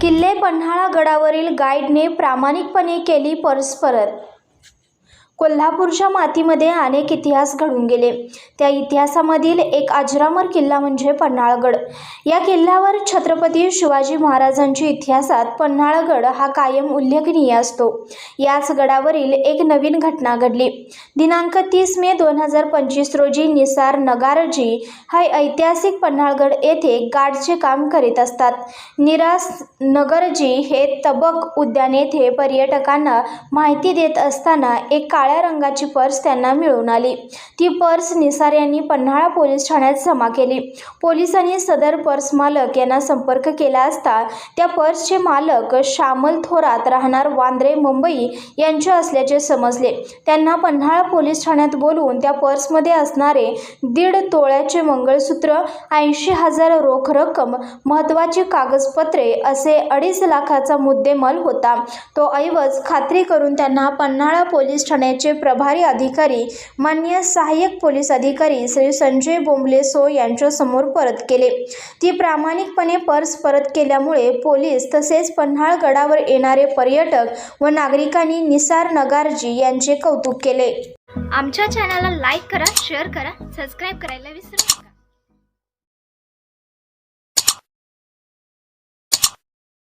किल्ले पन्हाळा गडावरील गाईडने प्रामाणिकपणे केली परस्परत कोल्हापूरच्या मातीमध्ये अनेक इतिहास घडून गेले. त्या इतिहासामधील एक अजरामर किल्ला म्हणजे पन्हाळगड. या किल्ल्यावर छत्रपती शिवाजी महाराजांच्या इतिहासात पन्हाळगड हा कायम उल्लेखनीय असतो. याच गडावरील एक नवीन घटना घडली. दिनांक तीस मे दोन हजार पंचवीस रोजी निसार नगारजी हा ऐतिहासिक पन्हाळगड येथे गाडचे काम करीत असतात. निरास नगरजी हे तबक उद्यान येथे पर्यटकांना माहिती देत असताना एक काळ्या रंगाची पर्स त्यांना मिळून आली. ती पर्स निसार यांनी पन्हाळा पोलीस ठाण्यात जमा केली. पोलिसांनी सदर पर्स मालक यांना संपर्क केला असता त्या पर्सचे मालक श्यामल थोरात राहणार वांद्रे मुंबई यांचे असल्याचे समजले. त्यांना पन्हाळा पोलीस ठाण्यात बोलवून त्या पर्समध्ये असणारे दीड तोळ्याचे मंगळसूत्र ऐंशी हजार रोख रक्कम महत्त्वाची कागदपत्रे असे अडीच लाखाचा मुद्देमाल होता. तो ऐवज खात्री करून त्यांना पन्हाळा पोलीस ठाण्याचे प्रभारी अधिकारी मान्य सहाय्यक पोलीस अधिकारी श्री संजय बोंबले सो यांच्यासमोर परत केले. ती प्रामाणिकपणे पर्स परत केल्यामुळे पोलीस तसेच पन्हाळगडावर येणारे पर्यटक व नागरिकांनी निसार नगारजी यांचे कौतुक केले. आमच्या चॅनलला लाईक करा शेअर करा सबस्क्राईब करायला विसरू